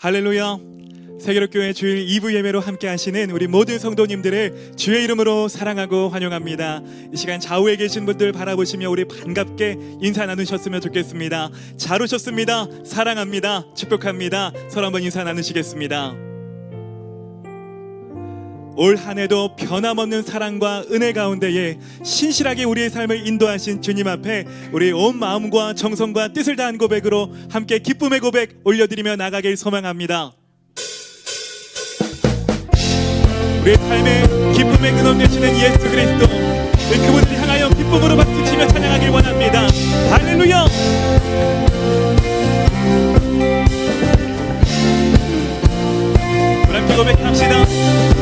할렐루야. 세계로교회 주일 2부 예배로 함께 하시는 우리 모든 성도님들을 주의 이름으로 사랑하고 환영합니다. 이 시간 좌우에 계신 분들 바라보시며 우리 반갑게 인사 나누셨으면 좋겠습니다. 잘 오셨습니다. 사랑합니다. 축복합니다. 서로 한번 인사 나누시겠습니다. 올 한해도 변함없는 사랑과 은혜 가운데에 신실하게 우리의 삶을 인도하신 주님 앞에 우리 온 마음과 정성과 뜻을 다한 고백으로 함께 기쁨의 고백 올려드리며 나가길 소망합니다. 우리의 삶에 기쁨의 근원 되시는 예수 그리스도 우리 그분을 향하여 기쁨으로 박수치며 찬양하길 원합니다. 할렐루야! 고백합시다.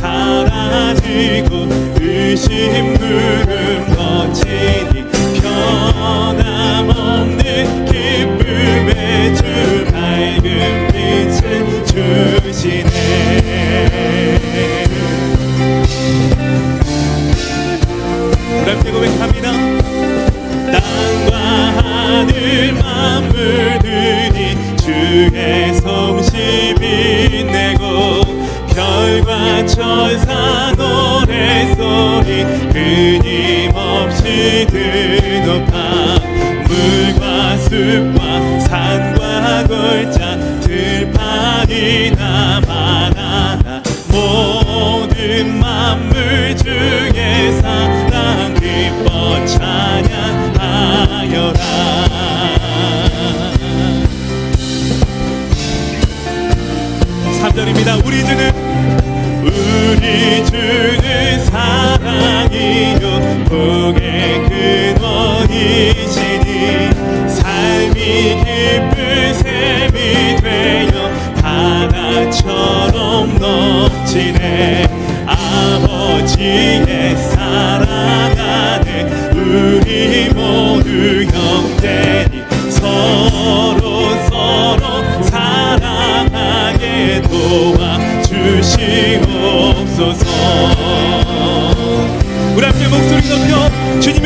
사라지고 의심 누름 거치니 만물들이 주의 성시 빛내고 별과 천사 노래소리 끊임없이 드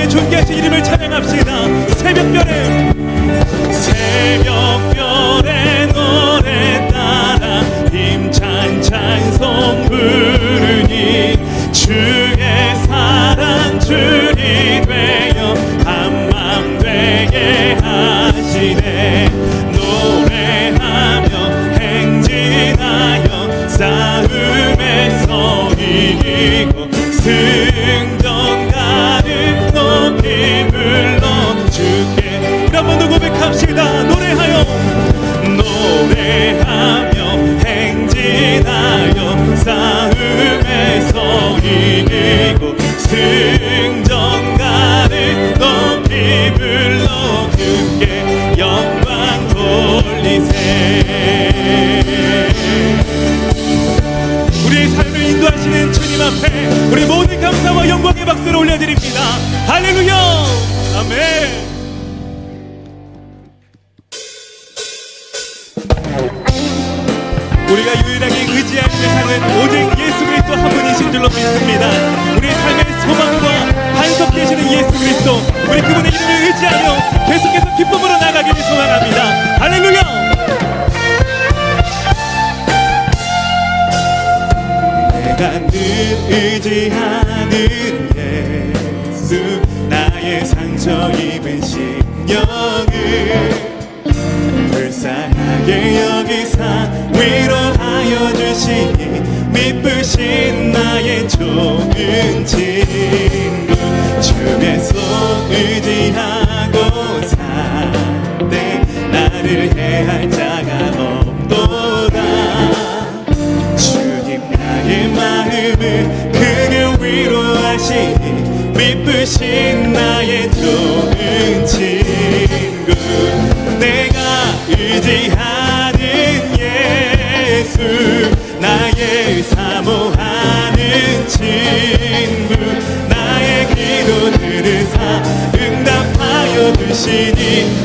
주님의 존귀하신 이름을 찬양합시다. 새벽별에 새벽 대상은 오직 예수 그리스도 한 분이신 줄로 믿습니다. 우리의 삶의 소망과 반석 되시는 예수 그리스도 우리 그분의 이름을 의지하여 계속해서 기쁨으로 나가기를 소망합니다. 할렐루야! 내가 늘 의지하는 예수 나의 상처 입은 심령을 불쌍 하게 여기사 위로하여 주시니 미쁘신 나의 좋은 친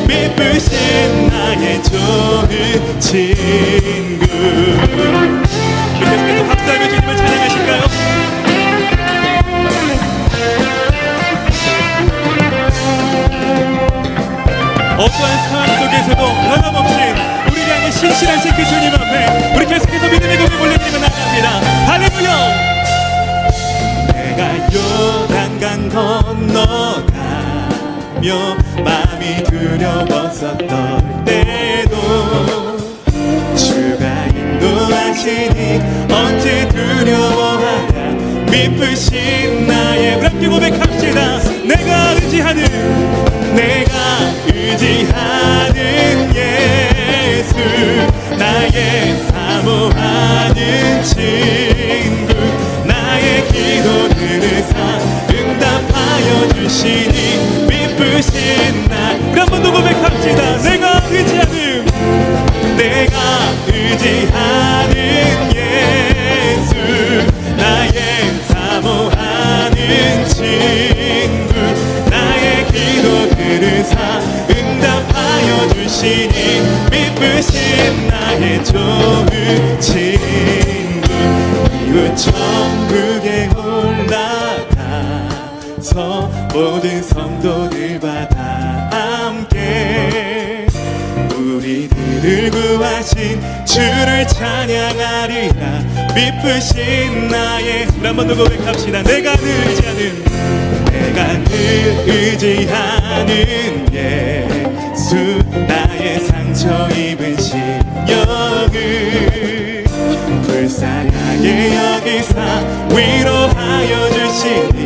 기 마음이 두려웠었던 때도 주가 인도하시니 언제 두려워하랴? 미쁘신 나의 함께 고백합시다. 내가 의지하는 내가 의지하는 예수 나의 사모하는 친구 나의 기도 들으사 응답하여 주시 더 찬양하리라. 미쁘신 나의 한번 더 고백합시다. 내가 늘 의지하는 내가 늘 의지하는 예수 나의 상처 입은 심령을 불쌍하게 여기사 위로하여 주시니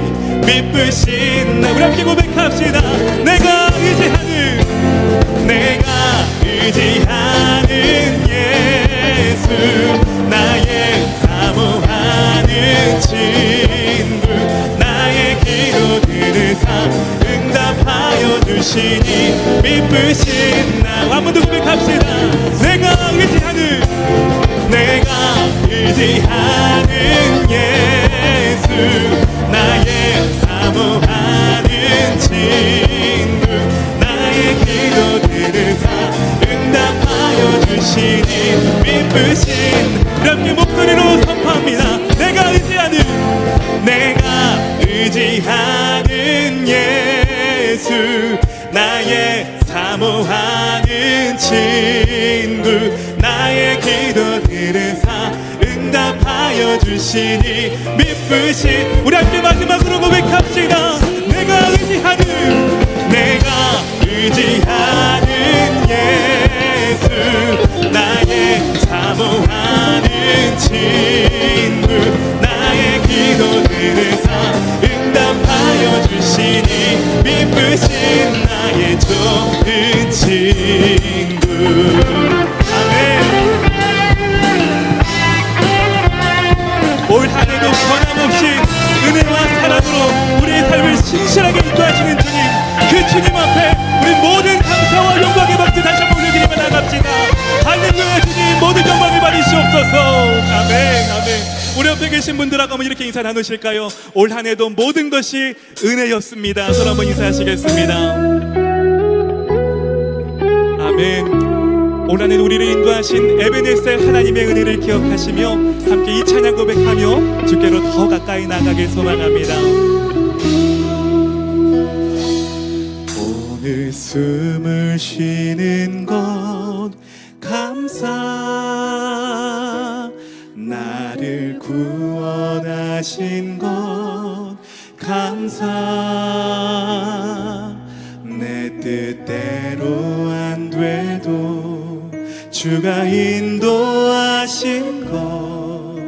미쁘신 나. 우리 함께 고백합시다. 내가 의지하는 내가 의지하는 나의 사모하는 친구 나의 기도 들으사 응답하여 주시니 의지하는 예수 나의 사모하는 친구 나의 기도 들으사 응답하여 주시니 미쁘신 우리 함께 마지막으로 고백합시다. 내가 의지하는 내가 의지하는 예수 나의 사모하는 친구 응답하여 주시니 미쁘신 계신 분들하고 한번 이렇게 인사 나누실까요? 올 한 해도 모든 것이 은혜였습니다. 서로 한번 인사하시겠습니다. 아멘. 올 한해 우리를 인도하신 에베네셀 하나님의 은혜를 기억하시며 함께 이 찬양 고백하며 주께로 더 가까이 나가길 소망합니다. 오늘 숨을 쉬는 것 감사 하신 것 감사. 내 뜻대로 안 돼도 주가 인도하신 것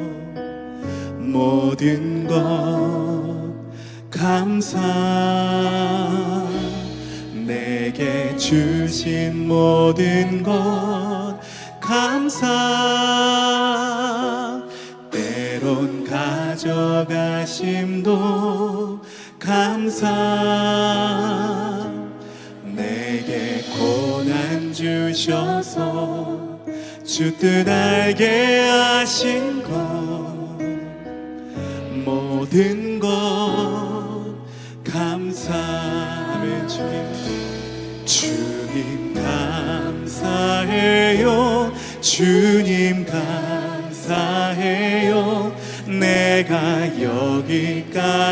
모든 것 감사. 내게 주신 모든 것 감사 가져가심도 감사. 내게 고난 주셔서 주 뜻 알게 하신 것 모든 것 감사하면 주님 주님 감사해요. 주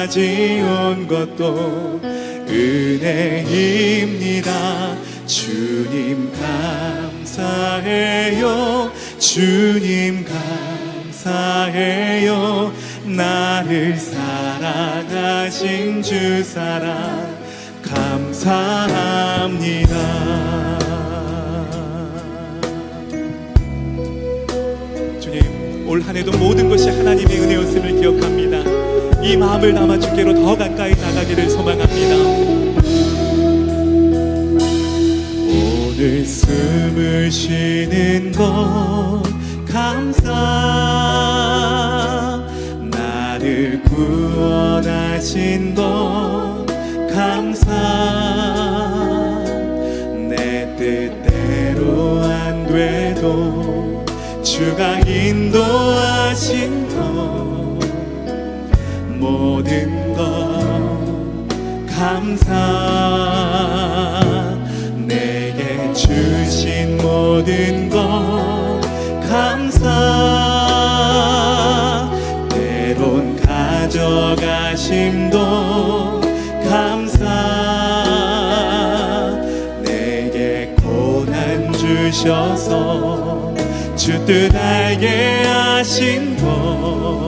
여기까지 온 것도 은혜입니다. 주님 감사해요. 주님 감사해요. 나를 사랑하신 주 사랑 감사합니다 올 한해도 모든 것이 하나님의 은혜였음을 기억합니다. 이 마음을 담아 주께로 더 가까이 나가기를 소망합니다. 오늘 숨을 쉬는 것 감사. 나를 구원하신 것 감사. 내 뜻대로 안 돼도 주가 인도하신 것 모든 것 감사. 내게 주신 모든 것 감사. 때론 가져가심도 감사. 내게 고난 주셔서 주 뜻 알게 하신 것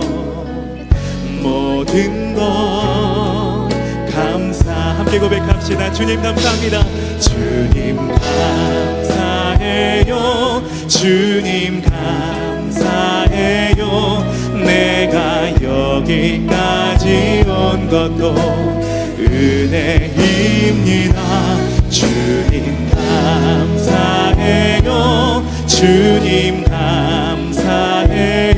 모든 것 감사. 함께 고백합시다. 주님 감사합니다. 주님 감사해요. 주님 감사해요. 내가 여기까지 온 것도 은혜입니다. 주님 감사해요 주님 감사해요.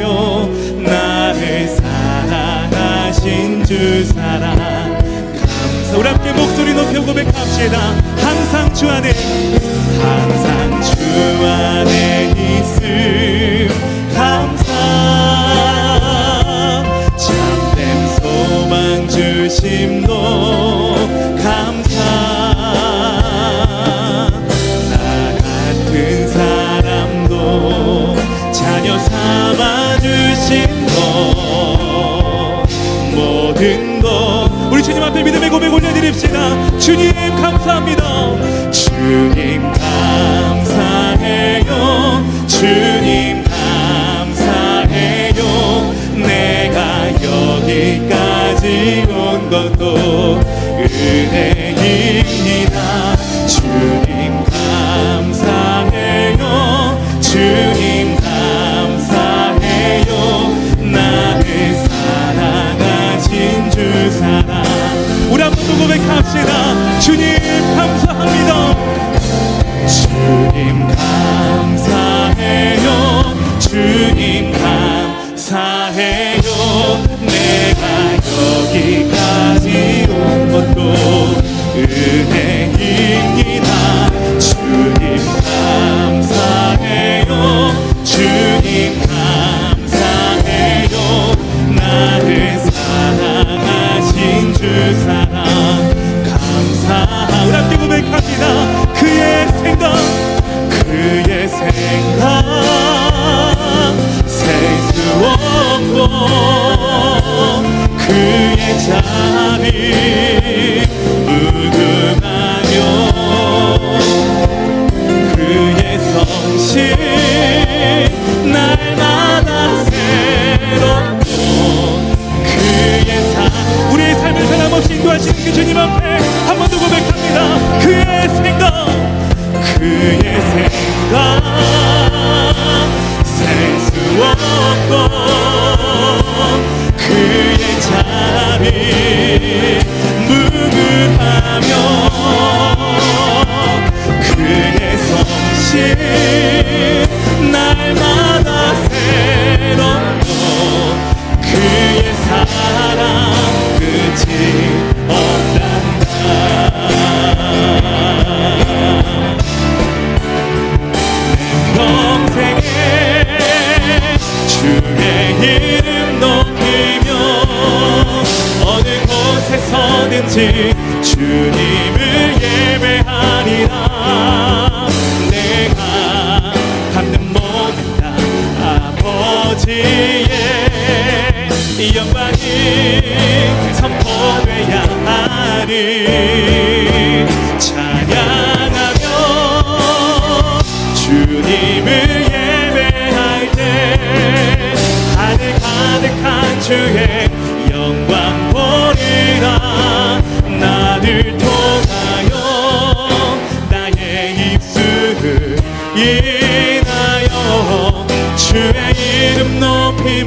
나를 사랑하신 주 사랑. 감사 우리 함께 목소리 높여 고백합시다. 항상 주 안에 항상 주 안에 있음. 감사. 참된 소망 주심도 앞에 믿음의 고백 올려드립시다. 주님 감사합니다. 주님 감사해요. 주님 감사해요. 내가 여기까지 온 것도 은혜입니다. 주님 감사해요. 주님 감사해요. 나를 사랑하신 주 사랑 우리 한번 더 고백합시다. 주님 감사합니다. 주님 감사해 곳에서든지 주님을 예배하리라. 내가 갖는 모든 다 아버지의 영광이 선포돼야 하리. 찬양하며 주님을 예배할 때 하늘 가득한 주의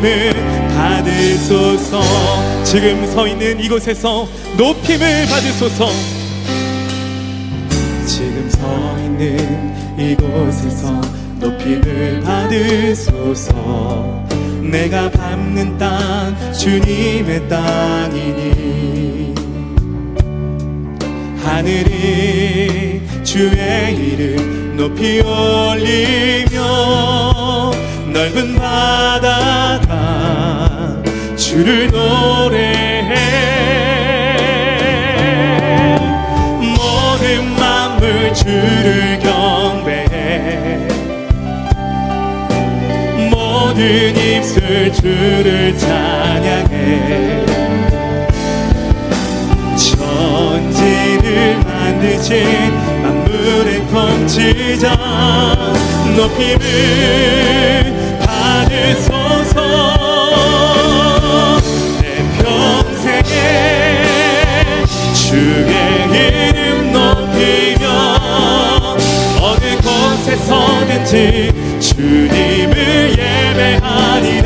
높임을 받으소서. 지금 서 있는 이곳에서 높임을 받으소서. 지금 서 있는 이곳에서 높임을 받으소서. 내가 밟는 땅 주님의 땅이니. 하늘이 주의 이름 높이 올리며 넓은 바다가 주를 노래해. 모든 만물 주를 경배해. 모든 입술 주를 찬양해. 천지를 만드신 만물의 통치자 높임을 받으소서 곳에서든지 주님을 예배하리